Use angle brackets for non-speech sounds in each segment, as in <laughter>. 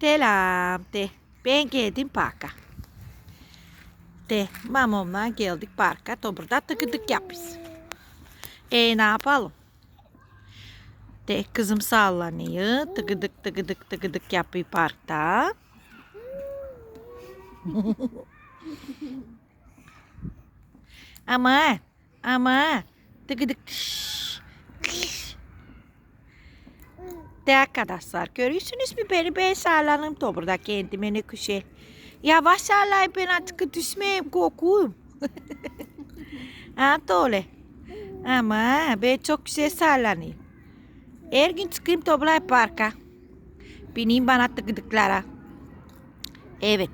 Selam de. Ben geldim parka. De mamamla geldik parka. Da burada tıkıdık yapıyoruz. E ne yapalım? De kızım sallanıyor. Tıkıdık tıkıdık tıkıdık yapıyor parkta. <laughs> ama ama tıkıdık Şşş, De arkadaşlar görüyorsunuz mu beni ben sallanım da burada kendime ne kuşe. Yavaş sallayın ben artık düşmeyeyim korkuyorum. <laughs> ha öyle. Ama ben çok güzel sallanayım. Her gün çıkayım Toblay Park'a. Bineyim bana tıkıdıklara. Evet.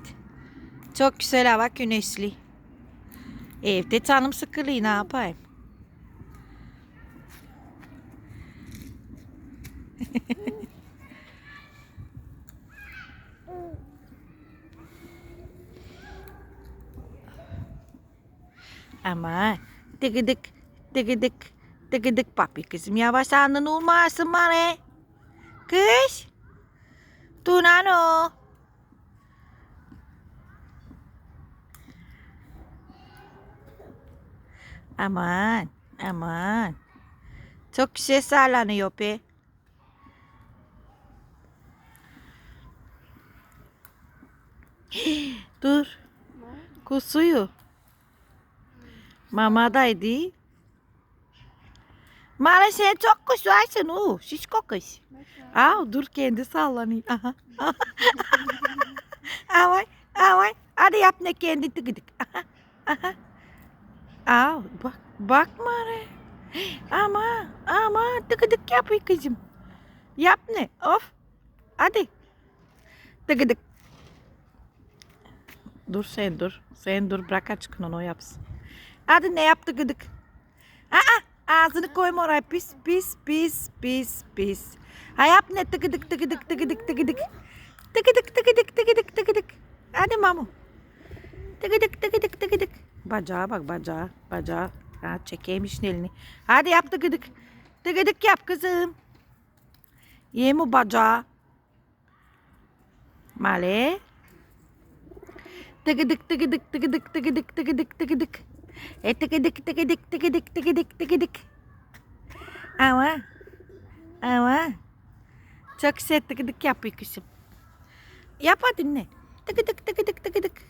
Çok güzel hava güneşli. Evde canım sıkılıyor ne yapayım. <laughs> Ama tıkıdık tıkıdık tıkıdık papi kızım yavaş andın olmasın bana. Kız. Tunano. Aman aman. Çok güzel sallanıyor be. Dur. Kusuyor. Mamadaydı. Mara sen çok kusuyorsun o. Şişko kız. Aa, dur kendi sallanıyor. Aha. <laughs> Aman aman. Hadi yap ne kendi tıkıdık. Aha. Aha. Aa, bak bak Mara. Ama ama tıkıdık yapıyor kızım. Yap ne? Of. Hadi. Tıkıdık. Dur sen dur. Sen dur bırak açıkın onu o yapsın. Hadi ne yaptı gıdık? Aa, ağzını koyma oraya pis pis pis pis pis. Ha yap ne tıkıdık tıkıdık tıkıdık tıkıdık. Tıkıdık tıkıdık tıkıdık tıkıdık. Hadi mamu. Tıkıdık tıkıdık tıkıdık. Bacağa bak bacağa bacağa. Ha çekeymiş elini. Hadi yap tıkıdık. Tıkıdık yap kızım. Ye mi bacağı? Male. Tıkıdık tıkıdık tıkıdık tıkıdık tıkıdık tıkıdık. E tıkıdık tıkıdık tıkıdık tıkıdık tıkıdık. Ama ama çok güzel tıkıdık yapıyor kızım. Yap hadi ne? Tıkıdık tıkıdık tıkıdık.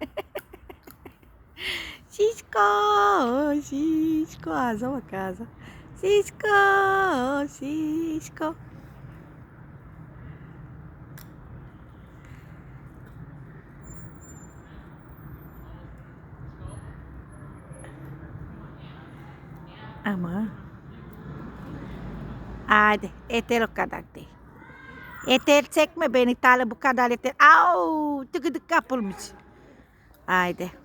<laughs> Şişko, şişko, ağza bak ağza. Şişko, şişko. Ama hadi yeter o kadar değil. Yeter çekme beni tale bu kadar yeter. Au tıkıdık kapılmış. Haydi.